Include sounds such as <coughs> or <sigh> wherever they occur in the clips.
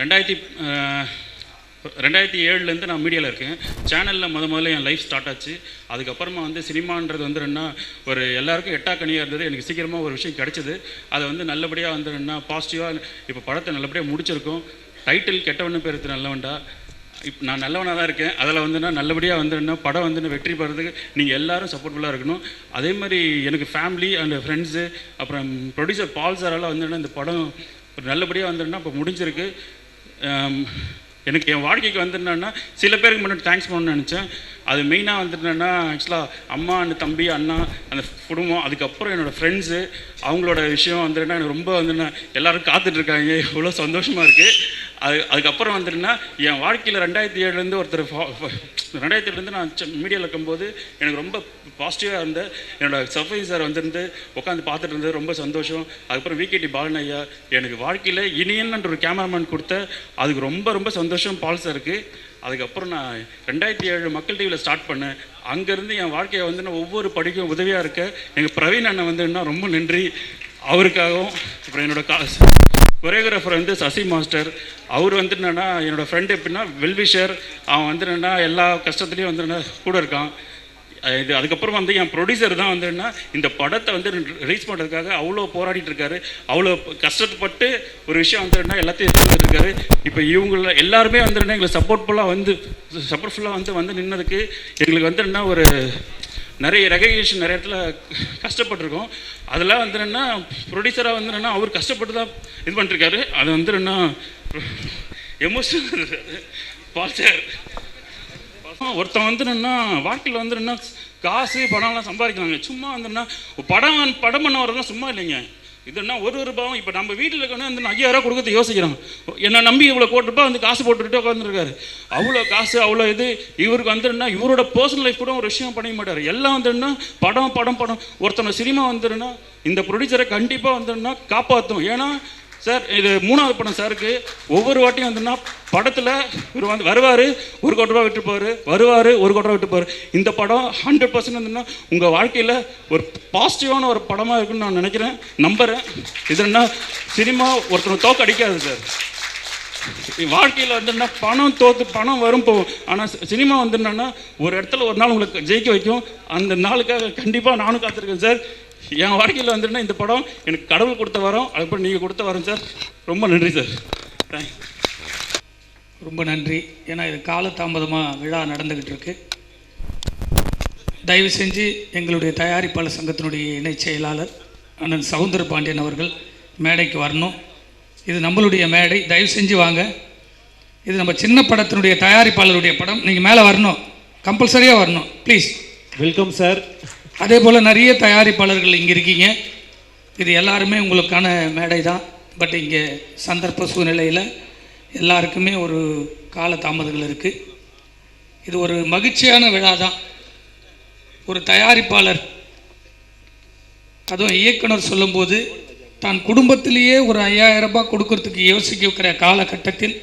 ரெண்டாயிரத்தி ரெண்டாயிரத்தி ஏழுலேருந்து நான் மீடியாவில் இருக்கேன். சேனலில் முத முதல்ல என் லைஃப் ஸ்டார்ட் ஆச்சு. அதுக்கப்புறமா வந்து சினிமான்றது வந்து என்ன ஒரு எல்லாருக்கும் எட்டா கனியாக இருந்தது. எனக்கு சீக்கிரமாக ஒரு விஷயம் கிடச்சிது. அதை வந்து நல்லபடியாக வந்து என்ன பாசிட்டிவாக இப்போ படத்தை நல்லபடியாக முடிச்சிருக்கோம். டைட்டில் கெட்டவனு பேருக்கு நல்லவன்டா. இப்போ நான் நல்லவனாக தான் இருக்கேன். அதில் வந்துன்னா நல்லபடியாக வந்து படம் வந்து வெற்றி பெறதுக்கு நீங்கள் எல்லாரும் சப்போர்ட்ஃபுல்லாக இருக்கணும். அதே மாதிரி எனக்கு ஃபேமிலி அண்ட் ஃப்ரெண்ட்ஸு அப்புறம் ப்ரொடியூசர் பால் சாரால் வந்து இந்த படம் நல்லபடியாக வந்துருன்னா இப்போ முடிஞ்சிருக்கு. எனக்கு என் வாழ்க்கைக்கு வந்து சில பேருக்கு மட்டும் தேங்க்ஸ் பண்ணணும்னு நினச்சேன். அது மெயினாக வந்து என்னென்னா ஆக்சுவலாக அம்மா அந்த தம்பி அண்ணா அந்த குடும்பம் அதுக்கப்புறம் என்னோடய ஃப்ரெண்ட்ஸு அவங்களோட விஷயம் வந்துருன்னா எனக்கு ரொம்ப வந்துருந்தேன் எல்லோரும் காத்துட்ருக்காங்க இவ்வளோ சந்தோஷமாக இருக்குது அது அதுக்கப்புறம் வந்துருன்னா என் வாழ்க்கையில் ரெண்டாயிரத்தி ஏழுலேருந்து ஒருத்தர் ஃபா- ஃப- ரெண்டாயிரத்தி ஏழுலேருந்து நான் மீடியாவில் இருக்கும்போது எனக்கு ரொம்ப பாசிட்டிவாக இருந்த என்னோட சஃபை சார் வந்திருந்து உட்காந்து பார்த்துட்டு இருந்தது ரொம்ப சந்தோஷம். அதுக்கப்புறம் விகேடி பாலன் ஐயா எனக்கு வாழ்க்கையில் இனியன்ற ஒரு கேமராமேன் கொடுத்த அதுக்கு ரொம்ப ரொம்ப சந்தோஷம் பால் சாருக்கு அதுக்கப்புறம் நான் ரெண்டாயிரத்தி ஏழு மக்கள் டிவியில் ஸ்டார்ட் பண்ணேன். அங்கேருந்து என் வாழ்க்கையை வந்து நான் ஒவ்வொரு படிக்கும் உதவியாக இருக்க எங்கள் பிரவீன் அண்ணன் வந்து ரொம்ப நன்றி. அவருக்காகவும் அப்புறம் என்னோட கா கொரியோகிராஃபர் வந்து சசி மாஸ்டர். அவர் வந்து என்னென்னா என்னோடய ஃப்ரெண்டு எப்படின்னா வெல்விஷர். அவன் வந்து என்னென்னா எல்லா கஷ்டத்துலேயும் வந்து என்ன கூட இருக்கான். இது அதுக்கப்புறம் வந்து என் ப்ரொடியூசர் தான் வந்து என்ன இந்த படத்தை வந்து ரிலீஸ் பண்ணுறதுக்காக அவ்வளோ போராடிட்டு இருக்காரு. அவ்வளோ கஷ்டப்பட்டு ஒரு விஷயம் வந்து என்ன எல்லாத்தையும் எடுத்துட்டு இருக்காரு. இப்போ இவங்கள எல்லாருமே வந்து என்ன சப்போர்ட் சப்போர்ட்ஃபுல்லாக வந்து சப்போர்ட்ஃபுல்லாக வந்து வந்து நின்னதுக்கு எங்களுக்கு வந்து என்ன ஒரு நிறைய ரெகக்னேஷன் நிறைய இடத்துல கஷ்டப்பட்டிருக்கோம். அதெல்லாம் வந்து என்னென்னா ப்ரொடியூசராக வந்து என்னென்னா அவர் கஷ்டப்பட்டு தான் இது பண்ணிருக்காரு. அது வந்து என்ன எமோஷனல் பால் சார். ஒருத்தன் வந்து என்னென்னா வாழ்க்கையில் வந்து என்ன காசு பணம்லாம் சம்பாதிக்கிறாங்க. சும்மா வந்துன்னா படம் படம் பண்ணவர்தான் சும்மா இல்லைங்க. இதுன்னா ஒரு ஒரு ரூபாவும் இப்போ நம்ம வீட்டில் இருக்கணும் வந்து ஐயாயிரம் கொடுக்கறது யோசிக்கிறோம் என்னை நம்பி இவ்வளோ கோடி வந்து காசு போட்டுக்கிட்டு உட்காந்துருக்காரு அவ்வளோ காசு அவ்வளோ இது. இவருக்கு வந்துருன்னா இவரோட பர்சனல் லைஃப் கூட ஒரு விஷயம் பண்ணிக்க மாட்டார். எல்லாம் வந்துருன்னா படம் படம் படம். ஒருத்தனை சினிமா வந்துருன்னா இந்த ப்ரொடியூசரை கண்டிப்பாக வந்துருன்னா காப்பாற்றும் ஏன்னா சார் இது மூணாவது படம் சாருக்கு. ஒவ்வொரு வாட்டியும் வந்துன்னா படத்தில் இவர் வந்து வருவார் ஒரு கோடி ரூபா விட்டு போவார் வருவார் ஒரு கோடி ரூபா விட்டு போவார். இந்த படம் ஹண்ட்ரட் பர்சன்ட் வந்துன்னா உங்கள் வாழ்க்கையில் ஒரு பாசிட்டிவான ஒரு படமாக இருக்குன்னு நான் நினைக்கிறேன் நம்புகிறேன் இது என்ன சினிமா ஒருத்தனை தோக்க அடிக்காது சார். வாழ்க்கையில் வந்துன்னா பணம் தோத்து பணம் வரும் போகும். ஆனால் சினிமா வந்து ஒரு இடத்துல ஒரு நாள் உங்களுக்கு ஜெயிக்க வைக்கும். அந்த நாளுக்காக கண்டிப்பாக நானும் காத்திருக்கேன் சார். என் வாழ்க்கையில் வந்துன்னா இந்த படம் எனக்கு கடவுள் கொடுத்த வரோம் அதுக்கப்புறம் நீங்கள் கொடுத்த வரோம் சார். ரொம்ப நன்றி சார். தேங்க்ஸ் ரொம்ப நன்றி. ஏன்னா இது காலதாமதமாக விழா நடந்துக்கிட்டு இருக்கு. தயவு செஞ்சு எங்களுடைய தயாரிப்பாளர் சங்கத்தினுடைய இணைச் செயலாளர் அண்ணன் சவுந்தர பாண்டியன் அவர்கள் மேடைக்கு வரணும். இது நம்மளுடைய மேடை. தயவு செஞ்சு வாங்க. இது நம்ம சின்ன படத்தினுடைய தயாரிப்பாளருடைய படம். நீங்கள் மேலே வரணும். கம்பல்சரியாக வரணும். ப்ளீஸ் வெல்கம் சார் அதே போல் நிறைய தயாரிப்பாளர்கள் இங்கே இருக்கீங்க. இது எல்லாருமே உங்களுக்கான மேடை தான் பட் இங்கே சந்தர்ப்ப சூழ்நிலையில் எல்லாருக்குமே ஒரு கால தாமதங்கள் இருக்குது இது ஒரு மகிழ்ச்சியான விழா தான் ஒரு தயாரிப்பாளர் அதுவும் இயக்குனர் சொல்லும்போது தான் குடும்பத்திலேயே ஒரு ஐயாயிரம் ரூபாய் கொடுக்கறதுக்கு யோசிக்கிற காலகட்டத்தில்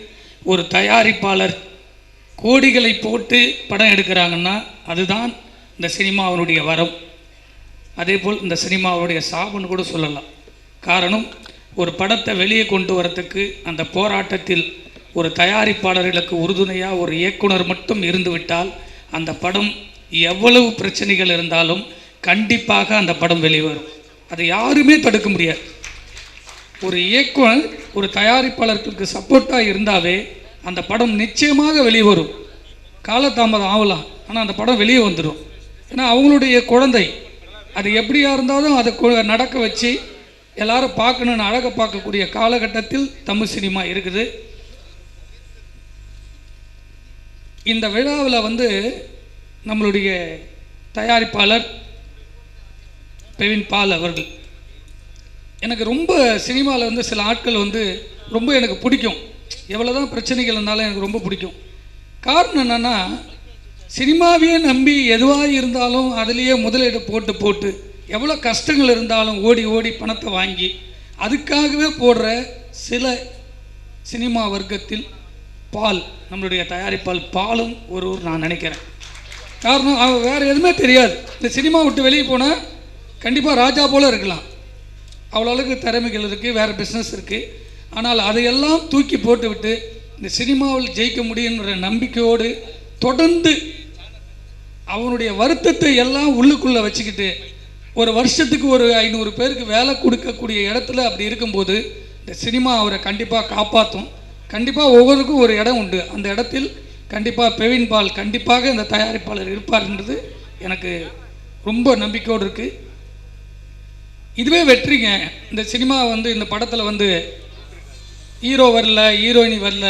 ஒரு தயாரிப்பாளர் கோடிகளை போட்டு படம் எடுக்கிறாங்கன்னா அதுதான் இந்த சினிமாவினுடைய வரம். அதே போல் இந்த சினிமாவுடைய சாபம்னு கூட சொல்லலாம். காரணம் ஒரு படத்தை வெளியே கொண்டு வரத்துக்கு அந்த போராட்டத்தில் ஒரு தயாரிப்பாளர்களுக்கு உறுதுணையாக ஒரு இயக்குனர் மட்டும் இருந்துவிட்டால் அந்த படம் எவ்வளவு பிரச்சனைகள் இருந்தாலும் கண்டிப்பாக அந்த படம் வெளிவரும். அதை யாருமே தடுக்க முடியாது. ஒரு இயக்குனர் ஒரு தயாரிப்பாளர்களுக்கு சப்போர்ட்டாக இருந்தாவே அந்த படம் நிச்சயமாக வெளிவரும். காலதாமதம் ஆகலாம். ஆனால் அந்த படம் வெளியே வந்துடும் ஏன்னா அவங்களுடைய குழந்தை. அது எப்படியா இருந்தாலும் அதை நடக்க வச்சு எல்லாரும் பார்க்கணுன்னு அழகை பார்க்கக்கூடிய காலகட்டத்தில் தமிழ் சினிமா இருக்குது. இந்த விழாவில் வந்து நம்மளுடைய தயாரிப்பாளர் பெவின் பால் அவர்கள். எனக்கு ரொம்ப சினிமாவில் வந்து சில ஆட்கள் வந்து ரொம்ப எனக்கு பிடிக்கும். எவ்வளோ தான் பிரச்சனைகள் இருந்தாலும் எனக்கு ரொம்ப பிடிக்கும். காரணம் என்னென்னா சினிமாவையே நம்பி எதுவாக இருந்தாலும் அதுலேயே முதலீடு போட்டு போட்டு எவ்வளோ கஷ்டங்கள் இருந்தாலும் ஓடி ஓடி பணத்தை வாங்கி அதுக்காகவே போடுற சில சினிமா வர்க்கத்தில் பால் நம்மளுடைய தயாரிப்பால் பாலும் ஒரு நான் நினைக்கிறேன். காரணம் அவன் வேறு எதுவுமே தெரியாது. இந்த சினிமா விட்டு வெளியே போனால் கண்டிப்பாக ராஜா போல இருக்கலாம். அவ்வளோ அளவுக்கு திறமைகள் இருக்குது வேறு பிஸ்னஸ் இருக்குது ஆனால் அதையெல்லாம் தூக்கி போட்டுவிட்டு இந்த சினிமாவில் ஜெயிக்க முடியுன்ற நம்பிக்கையோடு தொடர்ந்து அவனுடைய வருத்தத்தை எல்லாம் உள்ளுக்குள்ளே வச்சுக்கிட்டு ஒரு வருஷத்துக்கு ஒரு ஐநூறு பேருக்கு வேலை கொடுக்கக்கூடிய இடத்துல அப்படி இருக்கும்போது இந்த சினிமா அவரை கண்டிப்பாக காப்பாற்றும் கண்டிப்பாக ஒவ்வொருக்கும் ஒரு இடம் உண்டு. அந்த இடத்தில் கண்டிப்பாக பெவின் பால் கண்டிப்பாக இந்த தயாரிப்பாளர் இருப்பார்ன்றது எனக்கு ரொம்ப நம்பிக்கையோடு இருக்குது இதுவே வெற்றிங்க. இந்த சினிமா வந்து இந்த படத்தில் வந்து ஹீரோ வரல ஹீரோயினி வரல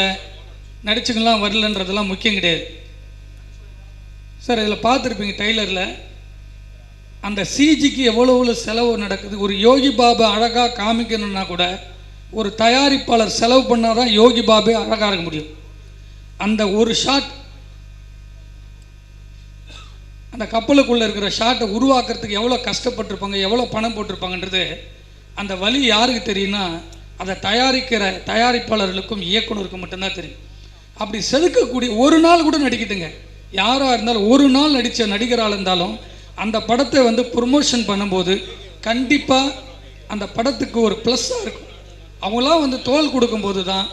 நடிச்சுங்களாம் வரலன்றதெல்லாம் முக்கியம் கிடையாது. சார் இதில் பார்த்துருப்பீங்க டெய்லரில் அந்த சிஜிக்கு எவ்வளோ எவ்வளோ செலவு நடக்குது? ஒரு யோகி பாபா அழகாக காமிக்கணும்னா கூட ஒரு தயாரிப்பாளர் செலவு பண்ணால் தான் யோகி பாபே அழகாக இருக்க முடியும். அந்த ஒரு ஷாட் அந்த கப்பலுக்குள்ளே இருக்கிற ஷாட்டை உருவாக்குறதுக்கு எவ்வளோ கஷ்டப்பட்டிருப்பாங்க எவ்வளோ பணம் போட்டிருப்பாங்கன்றது அந்த வழி யாருக்கு தெரியும்னா அதை தயாரிக்கிற தயாரிப்பாளர்களுக்கும் இயக்குனருக்கும் மட்டும்தான் தெரியும். அப்படி செதுக்கக்கூடிய ஒரு நாள் கூட நடிக்கிட்டுங்க யாராக இருந்தாலும் ஒரு நாள் நடித்த நடிகராக இருந்தாலும் அந்த படத்தை வந்து ப்ரொமோஷன் பண்ணும்போது கண்டிப்பாக அந்த படத்துக்கு ஒரு ப்ளஸ்ஸாக இருக்கும். அவங்களாம் வந்து தோல் கொடுக்கும்போது தான்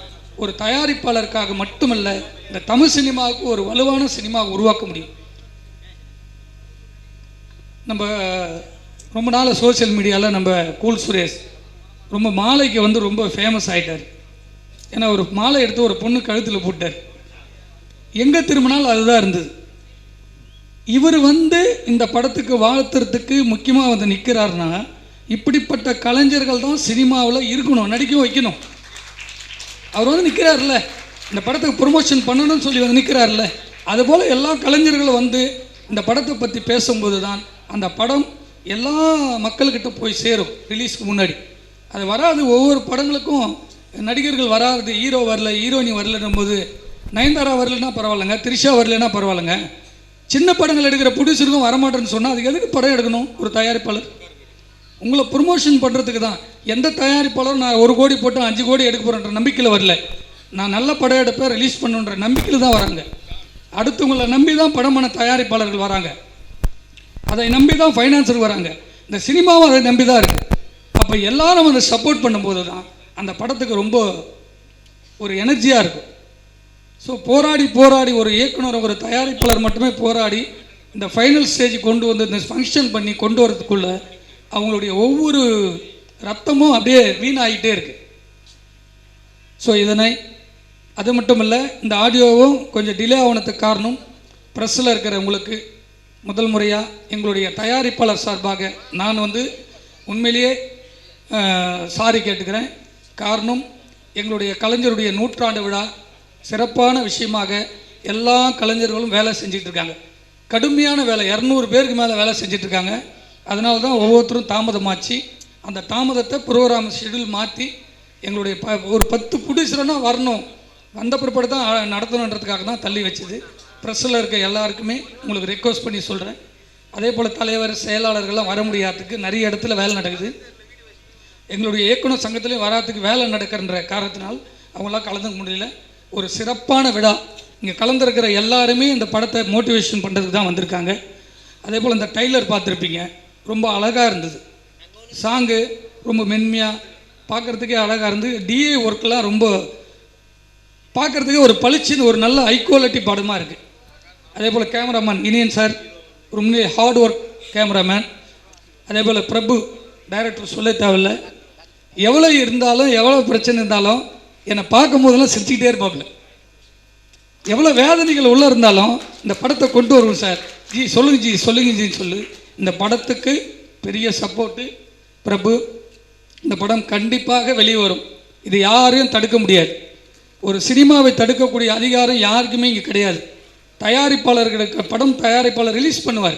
ஒரு தயாரிப்பாளருக்காக மட்டுமல்ல இந்த தமிழ் சினிமாவுக்கு ஒரு வலுவான சினிமா உருவாக்க முடியும். நம்ம ரொம்ப நாள் சோஷியல் மீடியாவில் நம்ம கூல் சுரேஷ் ரொம்ப மாலைக்கு வந்து ரொம்ப ஃபேமஸ் ஆகிட்டார் ஏன்னா ஒரு மாலை எடுத்து ஒரு பொண்ணு கழுத்தில் போட்டார். எங்கே திரும்பினாலும் அதுதான் இருந்தது. இவர் வந்து இந்த படத்துக்கு வாழ்த்துறதுக்கு முக்கியமாக வந்து நிற்கிறாருன்னா இப்படிப்பட்ட கலைஞர்கள் தான் சினிமாவில் இருக்கணும் நடிக்க வைக்கணும். அவர் வந்து நிற்கிறார்ல இந்த படத்துக்கு ப்ரொமோஷன் பண்ணணும்னு சொல்லி வந்து நிற்கிறார்ல அதுபோல் எல்லா கலைஞர்களும் வந்து இந்த படத்தை பற்றி பேசும்போது தான் அந்த படம் எல்லா மக்கள்கிட்ட போய் சேரும் ரிலீஸ்க்கு முன்னாடி. அது வராது ஒவ்வொரு படங்களுக்கும் நடிகர்கள் வராது ஹீரோ வரல ஹீரோயினி வரலன்னும் போது நயன்தாரா வரலன்னா பரவாயில்லைங்க த்ரிஷா வரலன்னா பரவாயில்லைங்க. சின்ன படங்கள் எடுக்கிற ப்ரொடியூசருக்கும் வரமாட்டேன்னு சொன்னால் அதுக்கு எதுக்கு படம் எடுக்கணும்? ஒரு தயாரிப்பாளர். உங்களை ப்ரொமோஷன் பண்ணுறதுக்கு தான். எந்த தயாரிப்பாளரும் நான் ஒரு கோடி போட்டு அஞ்சு கோடி எடுக்க போகிறேன்ற நம்பிக்கையில் வரல. நான் நல்ல படம் எடுப்பேன் ரிலீஸ் பண்ணுன்ற நம்பிக்கையில் தான் வராங்க. அடுத்தவங்களை நம்பி தான் படம் பண்ண தயாரிப்பாளர்கள் வராங்க. அதை நம்பி தான் ஃபைனான்சர் வராங்க. இந்த சினிமாவும் அதை நம்பி தான் இருக்குது அப்போ எல்லாரும் அதை சப்போர்ட் பண்ணும்போது தான் அந்த படத்துக்கு ரொம்ப ஒரு எனர்ஜியாக இருக்கும். ஸோ போராடி போராடி ஒரு இயக்குனர் ஒரு தயாரிப்பாளர் மட்டுமே போராடி இந்த ஃபைனல் ஸ்டேஜ் கொண்டு வந்து இந்த ஃபங்க்ஷன் பண்ணி கொண்டு வரதுக்குள்ள அவங்களுடைய ஒவ்வொரு ரத்தமும் அப்படியே வீணாகிட்டே இருக்கு. ஸோ இதனை அது மட்டும் இல்லை இந்த ஆடியோவும் கொஞ்சம் டிலே ஆனதுக்கு காரணம் ப்ரெஸ்ஸில் இருக்கிறவங்களுக்கு முதல் முறையாக எங்களுடைய தயாரிப்பாளர் சார்பாக நான் வந்து உண்மையிலேயே சாரி கேட்டுக்கிறேன். காரணம் எங்களுடைய கலைஞருடைய நூற்றாண்டு விழா சிறப்பான விஷயமாக எல்லா கலைஞர்களும் வேலை செஞ்சுட்டு இருக்காங்க கடுமையான வேலை இரநூறு பேருக்கு மேலே வேலை செஞ்சுட்டு இருக்காங்க அதனால தான் ஒவ்வொருத்தரும் தாமதமாச்சு அந்த தாமதத்தை ப்ரோக்ராம் ஷெடியூல் மாற்றி எங்களுடைய ப ஒரு பத்து ப்ரொடியூசர்னா வரணும். வந்த பிற்பாடு தான் நடத்தணுன்றதுக்காக தான் தள்ளி வச்சுது. ப்ரெஸ்ஸில் இருக்க எல்லாருக்குமே உங்களுக்கு ரெக்வஸ்ட் பண்ணி சொல்கிறேன் அதே போல் தலைவர் செயலாளர்கள்லாம் வர முடியாததுக்கு நிறைய இடத்துல வேலை நடக்குது. எங்களுடைய இயக்குனர் சங்கத்திலையும் வராதுக்கு வேலை நடக்கிறன்ற காரணத்தினால் அவங்களாம் கலந்துக்க முடியல. ஒரு சிறப்பான விழா. இங்கே கலந்துருக்கிற எல்லாருமே இந்த படத்தை மோட்டிவேஷன் பண்ணுறதுக்கு தான் வந்திருக்காங்க. அதே போல் இந்த டைலர் பார்த்துருப்பீங்க. ரொம்ப அழகாக இருந்தது. சாங்கு ரொம்ப மென்மையாக பார்க்குறதுக்கே அழகாக இருந்து டிஏ ஒர்க்கெலாம் ரொம்ப பார்க்குறதுக்கே ஒரு பளிச்சுன்னு ஒரு நல்ல ஹை குவாலிட்டி படமாக இருக்குது அதே போல் கேமராமேன் இனியன் சார் ரொம்ப ஹார்ட் ஒர்க் கேமராமேன் அதே போல் பிரபு டைரக்டர் சொல்ல தேவையில்ல. எவ்வளோ இருந்தாலும் எவ்வளோ பிரச்சனை இருந்தாலும் என்னை பார்க்கும் போதெல்லாம் சிரிச்சுக்கிட்டே இருப்பாப்புல. எவ்வளோ வேதனைகள் உள்ளே இருந்தாலும் இந்த படத்தை கொண்டு வருவோம் சார். ஜி சொல்லுங்க ஜி சொல்லுங்க ஜி சொல்லு. இந்த படத்துக்கு பெரிய சப்போர்ட்டு பிரபு இந்த படம் கண்டிப்பாக வெளியே வரும். இது யாரையும் தடுக்க முடியாது. ஒரு சினிமாவை தடுக்கக்கூடிய அதிகாரம் யாருக்குமே இங்கே கிடையாது. தயாரிப்பாளர்களுக்கு படம் தயாரிப்பாளர் ரிலீஸ் பண்ணுவார்.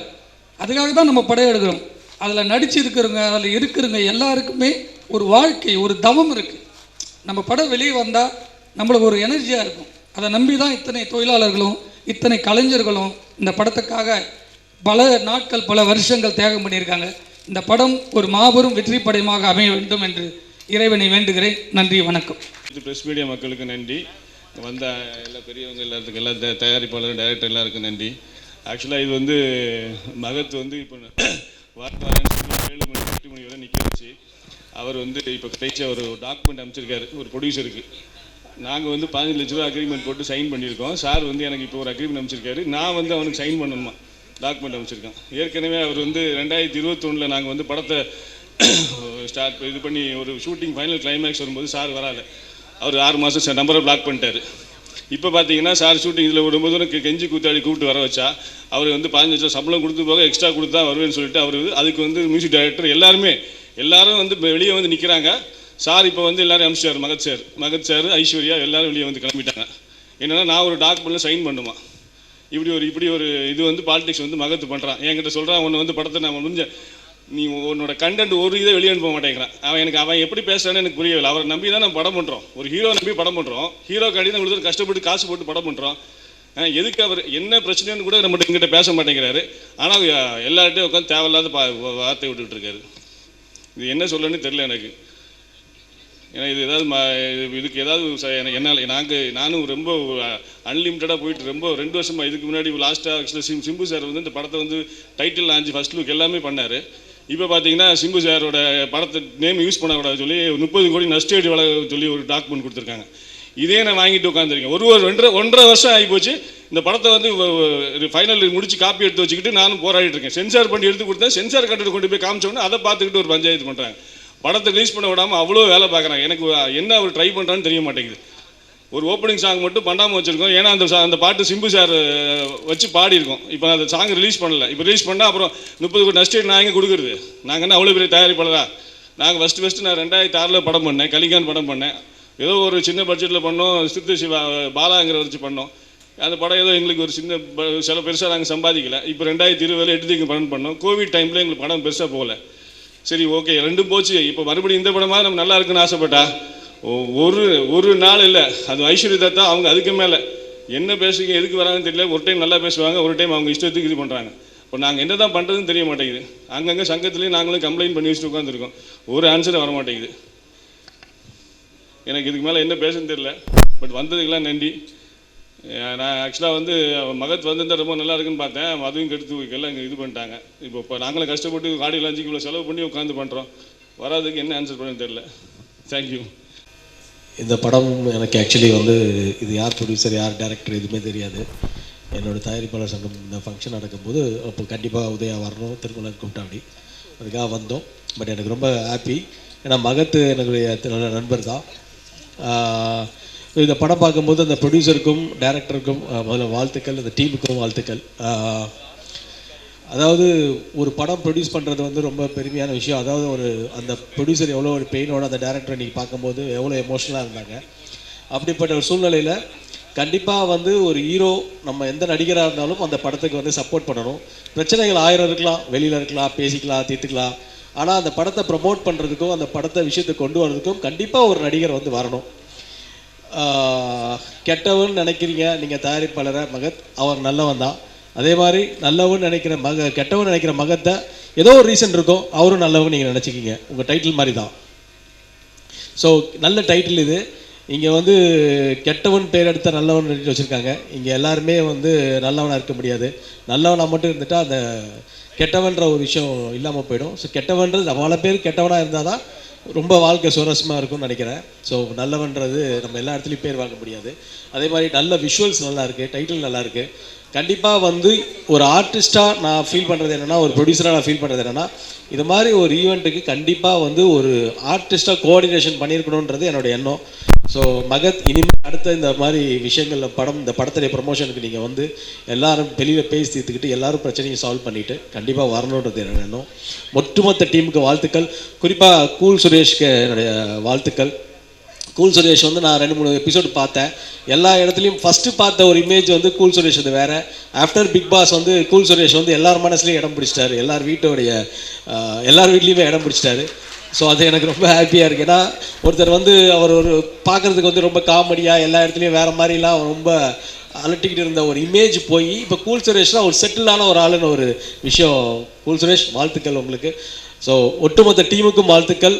அதுக்காக தான் நம்ம படம் எடுக்கிறோம். அதில் நடிச்சு இருக்கிறவங்க அதில் இருக்கிறவங்க எல்லாருக்குமே ஒரு வாழ்க்கை ஒரு தவம் இருக்குது நம்ம படம் வெளியே வந்தால் நம்மளுக்கு ஒரு எனர்ஜியாக இருக்கும். அதை நம்பி தான் இத்தனை தொழிலாளர்களும் இத்தனை கலைஞர்களும் இந்த படத்துக்காக பல நாட்கள் பல வருஷங்கள் தியாகம் பண்ணியிருக்காங்க. இந்த படம் ஒரு மாபெரும் வெற்றி படமாக அமைய வேண்டும் என்று இறைவனை வேண்டுகிறேன். நன்றி வணக்கம். இது ப்ரெஸ் மீடியா மக்களுக்கு நன்றி. வந்த எல்லா பெரியவங்க எல்லாத்துக்கும் எல்லா த- தயாரிப்பாளர் டைரக்டர் எல்லாருக்கும் நன்றி. ஆக்சுவலாக இது வந்து மகத் வந்து இப்போ வார்த்தை ஏழு மணி எட்டு மணி வரை நிற்க வச்சு அவர் வந்து இப்போ கடைசியாக ஒரு டாக்குமெண்ட் அமைச்சிருக்காரு ஒரு ப்ரொடியூசருக்கு நாங்கள் வந்து பதினஞ்சு லட்ச ரூபா அக்ரிமெண்ட் போட்டு சைன் பண்ணியிருக்கோம். சார் வந்து எனக்கு இப்போ ஒரு அக்ரிமெண்ட் அமைச்சிருக்காரு நான் வந்து அவனுக்கு சைன் பண்ணணுமா? டாக்குமெண்ட் அமைச்சிருக்கேன் ஏற்கனவே அவர் வந்து ரெண்டாயிரத்தி இருபத்தொன்னில் நாங்கள் வந்து படத்தை <coughs> ஸ்டார்ட் இது பண்ணி ஒரு ஷூட்டிங் ஃபைனல் கிளைமேக்ஸ் வரும்போது சார் வராது அவர் ஆறு மாதம் நம்பரை பிளாக் பண்ணிட்டாரு. இப்போ பார்த்தீங்கன்னா சார் ஷூட்டிங் இதில் ரொம்ப தூரம் கெஞ்சி கூத்தாடி கூப்பிட்டு வர வச்சா அவர் வந்து பதினஞ்சு லட்சம் சம்பளம் கொடுத்து போக எக்ஸ்ட்ரா கொடுத்தா வருவேன்னு சொல்லிட்டு அவர் அதுக்கு வந்து மியூசிக் டைரக்டர் எல்லாருமே எல்லாரும் வந்து வெளியே வந்து நிற்கிறாங்க சார் இப்போ வந்து எல்லாரும் அமிச்சிட்டார் மகத் சார் மகத் சார் ஐஸ்வர்யா எல்லாரும் வெளியே வந்து கிளம்பிட்டாங்க. என்னென்னா நான் ஒரு டாக்குமெண்ட்டில் சைன் பண்ணுமா? இப்படி ஒரு இப்படி ஒரு இது வந்து பாலிடிக்ஸ் வந்து மகத்து பண்ணுறான் என்கிட்ட சொல்கிறான் ஒன்று வந்து படத்தை நான் முடிஞ்ச நீ உன்னோட கண்டென்ட் ஒரு இதை வெளியே அனுப்ப மாட்டேங்கிறான். அவன் எனக்கு அவன் எப்படி பேசுறான்னு எனக்கு புரியவில்லை. அவரை நம்பி தான் நம்ம படம் பண்ணுறோம் ஒரு ஹீரோ நம்பி படம் பண்ணுறோம் ஹீரோ காடி தான் கஷ்டப்பட்டு காசு போட்டு படம் பண்ணுறோம் எதுக்கு அவர் என்ன பிரச்சனைன்னு கூட நம்மகிட்ட எங்கிட்ட பேச மாட்டேங்கிறாரு. ஆனால் எல்லார்ட்டையும் உட்காந்து தேவையில்லாத பா வார்த்தை விட்டுட்டு இருக்காரு. இது என்ன சொல்லணும்னு தெரில எனக்கு. ஏன்னா இது ஏதாவது ம- இதுக்கு ஏதாவது ச- எனக்கு என்னால் நாங்கள் நானும் ரொம்ப அன்லிமிட்டடாக போயிட்டு ரொம்ப ரெண்டு வருஷமாக இதுக்கு முன்னாடி லாஸ்ட்டாக ஆக்சுவலாக சிம் சிம்பு சார் வந்து இந்த படத்தை வந்து டைட்டில் ஆஞ்சு ஃபர்ஸ்ட் லுக் எல்லாமே பண்ணார். இப்போ பார்த்தீங்கன்னா சிம்பு சாரோட படத்தை நேம் யூஸ் பண்ணக்கூடாது சொல்லி முப்பது கோடி நஷ்டேடு வள சொல்லி ஒரு டாக்குமெண்ட் கொடுத்துருக்காங்க. இதே நான் வாங்கிட்டு உட்காந்துருக்கேன் ஒரு ஒரு ரெண்டரை ஒன்றரை வருஷம் ஆகி போச்சு இந்த படத்தை வந்து ஃபைனல் முடிச்சு காப்பி எடுத்து வச்சுக்கிட்டு நானும் போராடிட்டு இருக்கேன். சென்சார் பண்ணி எடுத்து கொடுத்தேன். சென்சார் கட்டிட்டு கொண்டு போய் காமிச்சோன்னு அதை பார்த்துக்கிட்டு ஒரு பஞ்சாயத்து பண்ணுறாங்க படத்தை ரிலீஸ் பண்ண விடாமல் அவ்வளோ வேலை பார்க்குறாங்க. எனக்கு என்ன அவர் ட்ரை பண்ணுறான்னு தெரிய மாட்டேங்குது. ஒரு ஓப்பனிங் சாங் மட்டும் பண்ணாமல் வச்சுருக்கோம். ஏன்னா அந்த சா- அந்த பாட்டு சிம்பு சார் வச்சு பாடியிருக்கோம். இப்போ அந்த சாங் ரிலீஸ் பண்ணல. இப்போ ரிலீஸ் பண்ணால் அப்புறம் முப்பது கோடி நஷ்டம் நான் எங்கே கொடுக்குறது? நாங்கள் என்ன அவ்வளோ பெரிய தயாரிப்பாளரா? நாங்கள் ஃபஸ்ட்டு ஃபஸ்ட்டு நான் ரெண்டாயிரத்தி ஆறில் படம் பண்ணேன். கலிகான் படம் பண்ணேன். ஏதோ ஒரு சின்ன பட்ஜெட்டில் பண்ணோம். சித்து சிவா பாலாங்கிற வச்சு பண்ணோம். அந்த படம் ஏதோ எங்களுக்கு ஒரு சின்ன ப- சில பெருசாக நாங்கள் சம்பாதிக்கல. இப்போ ரெண்டாயிரத்தி இருபதில் எடுத்துக்கு படம் பண்ணோம். கோவிட் டைமில் எங்களுக்கு படம் பெருசாக போகல. சரி ஓகே ரெண்டும் போச்சு. இப்போ மறுபடியும் இந்த படமாக நம்ம நல்லா இருக்குன்னு ஆசைப்பட்டா? ஒரு ஒரு நாள் இல்லை. அது ஐஸ்வர்யா தத்தா அவங்க அதுக்கு மேலே. என்ன பேசுங்க எதுக்கு வராங்கன்னு தெரியல. ஒரு டைம் நல்லா பேசுவாங்க ஒரு டைம் அவங்க இஷ்டத்துக்கு இது பண்ணுறாங்க இப்போ நாங்கள் என்ன தான் பண்ணுறதுன்னு தெரிய மாட்டேங்குது. அங்கங்கே சங்கத்துலேயும் நாங்களும் கம்ப்ளைண்ட் பண்ணி வச்சுட்டு உட்காந்துருக்கோம் ஒரு ஆன்சர் வர மாட்டேங்குது எனக்கு இதுக்கு மேலே என்ன பேசுன்னு தெரியல. பட் வந்ததுக்கெல்லாம் நன்றி. நான் ஆக்சுவலாக வந்து அவன் மகத் வந்திருந்தால் ரொம்ப நல்லா இருக்குன்னு பார்த்தேன். அதுவும் கெடுத்து எல்லாம் இங்கே இது பண்ணிட்டாங்க. இப்போ இப்போ நாங்களும் கஷ்டப்பட்டு காடியில் அஞ்சு இவ்வளோ செலவு பண்ணி உட்காந்து பண்ணுறோம் வராதுக்கு என்ன ஆன்சர் பண்ணுன்னு தெரில தேங்க்யூ இந்த படம் எனக்கு ஆக்சுவலி வந்து இது யார் ப்ரொடியூசர் யார் டேரக்டர் எதுவுமே தெரியாது. என்னோடய தயாரிப்பாளர் சங்கம் இந்த ஃபங்க்ஷன் நடக்கும்போது அப்போ கண்டிப்பாக உதயா வரணும் திருமலர் கூப்பிட்டாடி அதுக்காக வந்தோம். பட் எனக்கு ரொம்ப ஹாப்பி ஏன்னா மகத்து என்னுடைய நல்ல நண்பர் தான். இந்த படம் பார்க்கும்போது அந்த ப்ரொடியூசருக்கும் டேரக்டருக்கும் முதல்ல வாழ்த்துக்கள் அந்த டீமுக்கும் வாழ்த்துக்கள். அதாவது ஒரு படம் ப்ரொடியூஸ் பண்ணுறது வந்து ரொம்ப பெருமையான விஷயம். அதாவது ஒரு அந்த ப்ரொடியூசர் எவ்வளோ ஒரு பெயினோட அந்த டேரக்டர் இன்றைக்கி பார்க்கும்போது எவ்வளோ எமோஷனலாக இருந்தாங்க. அப்படிப்பட்ட ஒரு சூழ்நிலையில் கண்டிப்பாக வந்து ஒரு ஹீரோ நம்ம எந்த நடிகராக இருந்தாலும் அந்த படத்துக்கு வந்து சப்போர்ட் பண்ணணும். பிரச்சனைகள் ஆயிரம் இருக்கலாம் வெளியில் இருக்கலாம் பேசிக்கலாம் தீர்த்துக்கலாம். ஆனால் அந்த படத்தை ப்ரமோட் பண்ணுறதுக்கும் அந்த படத்தை விஷயத்தை கொண்டு வர்றதுக்கும் கண்டிப்பாக ஒரு நடிகர் வந்து வரணும். கெட்டவன் நினைக்கிறீங்க நீங்கள் தயாரிப்பாளரை மகத் அவர் நல்லவன் தான். அதே மாதிரி நல்லவன் நினைக்கிற மக கெட்டவன் நினைக்கிற மகத்தை ஏதோ ஒரு ரீசன் இருக்கும் அவரும் நல்லவன் நீங்கள் நினச்சிக்கிங்க. உங்கள் டைட்டில் மாதிரி தான் ஸோ நல்ல டைட்டில் இது. இங்கே வந்து கெட்டவன் பேர் எடுத்த நல்லவன் வச்சுருக்காங்க. இங்கே எல்லாருமே வந்து நல்லவனாக இருக்க முடியாது. நல்லவனாக மட்டும் இருந்துட்டால் அந்த கெட்டவன்ற ஒரு விஷயம் இல்லாமல் போயிடும். ஸோ கெட்டவன்றது பல பேர் கெட்டவனாக இருந்தால் தான் ரொம்ப வாழ்க்கை சுவாரஸ்யமாக இருக்கும்னு நினைக்கிறேன். ஸோ நல்லவன்றது நம்ம எல்லா இடத்துலையும் பேர் வாங்க முடியாது. அதே மாதிரி நல்ல விஷுவல்ஸ் நல்லா இருக்குது டைட்டில் நல்லா இருக்குது கண்டிப்பாக வந்து ஒரு ஆர்டிஸ்ட்டாக நான் ஃபீல் பண்ணுறது என்னென்னா ஒரு ப்ரொடியூசராக நான் ஃபீல் பண்ணுறது என்னென்னா இது மாதிரி ஒரு ஈவெண்ட்டுக்கு கண்டிப்பாக வந்து ஒரு ஆர்டிஸ்ட்டாக கோஆர்டினேஷன் பண்ணியிருக்கணுன்றது என்னோட எண்ணம். ஸோ மகத் இனிமேல் அடுத்த இந்த மாதிரி விஷயங்களில் படம் இந்த படத்துடைய ப்ரொமோஷனுக்கு நீங்கள் வந்து எல்லாரும் வெளியில் பேசி தீர்த்துக்கிட்டு எல்லாரும் பிரச்சனையை சால்வ் பண்ணிவிட்டு கண்டிப்பாக வரணுன்றது என்னோட எண்ணம். ஒட்டுமொத்த டீமுக்கு வாழ்த்துக்கள். குறிப்பாக கூல் சுரேஷ்க்கு என்னுடைய வாழ்த்துக்கள். கூல் சுரேஷ் வந்து நான் ரெண்டு மூணு எபிசோடு பார்த்தேன். எல்லா இடத்துலையும் ஃபஸ்ட்டு பார்த்த ஒரு இமேஜ் வந்து கூல் சுரேஷ் அது வேற. ஆஃப்டர் பிக் பாஸ் வந்து கூல் சுரேஷ் வந்து எல்லார் மனசுலையும் இடம் பிடிச்சிட்டாரு. எல்லார் வீட்டோடைய எல்லார் வீட்லேயுமே இடம் பிடிச்சிட்டாரு. ஸோ அது எனக்கு ரொம்ப ஹாப்பியாக இருக்குது ஏன்னா ஒருத்தர் வந்து அவர் ஒரு பார்க்குறதுக்கு வந்து ரொம்ப காமெடியாக எல்லா இடத்துலையும் வேறு மாதிரிலாம் ரொம்ப அலட்டிக்கிட்டு இருந்த ஒரு இமேஜ் போய் இப்போ கூல் சுரேஷ்லாம் ஒரு செட்டிலான ஒரு ஆளுன்னு ஒரு விஷயம். கூல் சுரேஷ் வாழ்த்துக்கள் உங்களுக்கு. ஸோ ஒட்டுமொத்த டீமுக்கும் வாழ்த்துக்கள்.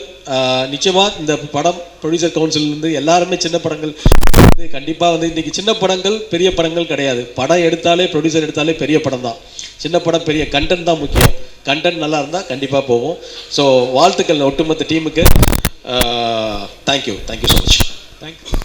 நிச்சயமாக இந்த படம் ப்ரொடியூசர் கவுன்சிலிருந்து எல்லாருமே சின்ன படங்கள் வந்து கண்டிப்பாக வந்து இன்றைக்கி சின்ன படங்கள் பெரிய படங்கள் கிடையாது. படம் எடுத்தாலே ப்ரொடியூசர் எடுத்தாலே பெரிய படம் தான். சின்ன படம் பெரிய கண்டென்ட் தான் முக்கியம். கண்டென்ட் நல்லா இருந்தால் கண்டிப்பாக போவோம் ஸோ வாழ்த்துக்கள் ஒட்டுமொத்த டீமுக்கு. Thank you thank you so much thank you